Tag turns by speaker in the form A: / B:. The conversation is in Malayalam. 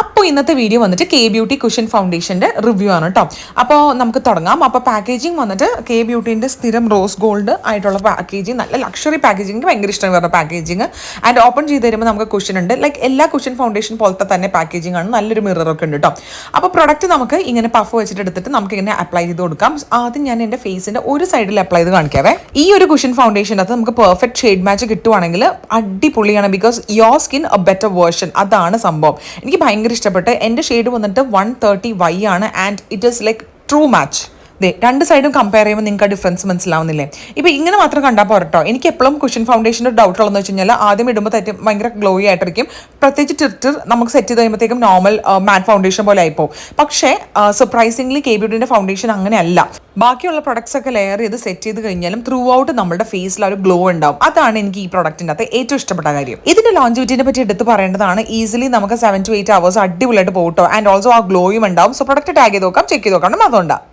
A: up അപ്പോൾ ഇന്നത്തെ വീഡിയോ വന്നിട്ട് കെ ബ്യൂട്ടി കുഷൻ ഫൗണ്ടേഷന്റെ റിവ്യൂ ആണ് കേട്ടോ അപ്പോൾ നമുക്ക് തുടങ്ങാം. അപ്പോൾ പാക്കേജിങ് വന്നിട്ട് കെ ബ്യൂട്ടീന്റെ സ്ഥിരം റോസ് ഗോൾഡ് ആയിട്ടുള്ള പാക്കേജിങ് നല്ല ലക്ഷറി പാക്കേജിങ് എനിക്ക് ഭയങ്കര ഇഷ്ടം പറഞ്ഞ പാക്കേജിങ് ആൻഡ് ഓപ്പൺ ചെയ്ത് തരുമ്പോൾ നമുക്ക് കുഷൻ ഉണ്ട്. ലൈക്ക് എല്ലാ കുഷൻ ഫൗണ്ടേഷൻ പോലത്തെ തന്നെ പാക്കേജിങ് ആണ്. നല്ലൊരു മിററൊക്കെ ഉണ്ട് കേട്ടോ അപ്പോൾ പ്രൊഡക്റ്റ് നമുക്ക് ഇങ്ങനെ പഫ് വെച്ചിട്ട് എടുത്തിട്ട് നമുക്ക് ഇങ്ങനെ അപ്ലൈ ചെയ്ത് കൊടുക്കാം. ആദ്യം ഞാൻ എന്റെ ഫേസിന്റെ ഒരു സൈഡിൽ അപ്ലൈ ചെയ്ത് കാണിക്കാവേ. ഈ ഒരു കുഷൻ ഫൗണ്ടേഷനകത്ത് നമുക്ക് പെർഫെക്റ്റ് ഷെയ്ഡ് മാച്ച് കിട്ടുവാണെങ്കിൽ അടിപൊളിയാണ് because your skin a better version അതാണ് സംഭവം. എനിക്ക് ഭയങ്കര ഇഷ്ടപ്പെട്ട് എന്റെ ഷെയ്ഡ് വന്നിട്ട് വൺ തേർട്ടി വൈ ആണ്. And it is like true match ദേ രണ്ട് സൈഡും കമ്പയർ ചെയ്യുമ്പോൾ നിങ്ങൾക്ക് ആ ഡിഫറൻസ് മനസ്സിലാവുന്നില്ലേ? ഇപ്പോൾ ഇങ്ങനെ മാത്രം കണ്ടാൽ പോരട്ടോ. എനിക്ക് എപ്പോഴും കുഷൻ ഫൗണ്ടേഷന്റെ ഡൗട്ട് ഉള്ളതെന്ന് വെച്ച് കഴിഞ്ഞാൽ ആദ്യം ഇടുമ്പോൾ തെറ്റും ഭയങ്കര ഗ്ലോയി ആയിട്ടിരിക്കും. പ്രത്യേകിച്ച് ടിർട്ടിർ നമുക്ക് സെറ്റ് ചെയ്ത് കഴിയുമ്പോഴത്തേക്കും നോർമൽ മാറ്റ് ഫൗണ്ടേഷൻ പോലെ ആയിപ്പോവും പക്ഷേ സർപ്രൈസിംഗ്ലി കെ ബ്യൂട്ടിന്റെ ഫൗണ്ടേഷൻ അങ്ങനെയല്ല. ബാക്കിയുള്ള പ്രൊഡക്ട്സ് ഒക്കെ ലെയർ ചെയ്ത് സെറ്റ് ചെയ്ത് കഴിഞ്ഞാലും ത്രൂ ഔട്ട് നമ്മുടെ ഫേസിൽ ഒരു ഗ്ലോ ഉണ്ടാവും. അതാണ് എനിക്ക് ഈ പ്രൊഡക്റ്റിന്റെ അകത്ത് ഏറ്റവും ഇഷ്ടപ്പെട്ട കാര്യം. ഇതിന്റെ ലോഞ്ചിവിറ്റിനെ പറ്റി എടുത്ത് പറയേണ്ടതാണ്. ഈസിലി നമുക്ക് സെവൻ ടു എയ്റ്റ് അവേഴ്സ് അടിപൊളിയായിട്ട് പോകട്ടോ ആൻഡ് ഓൾസോ ആ ഗ്ലോയും ഉണ്ടാവും. സോ പ്രൊഡക്റ്റ് ടാഗ് ചെയ്ത് നോക്കാം ചെക്ക് ചെയ്ത് നോക്കണം അതുകൊണ്ടാണ്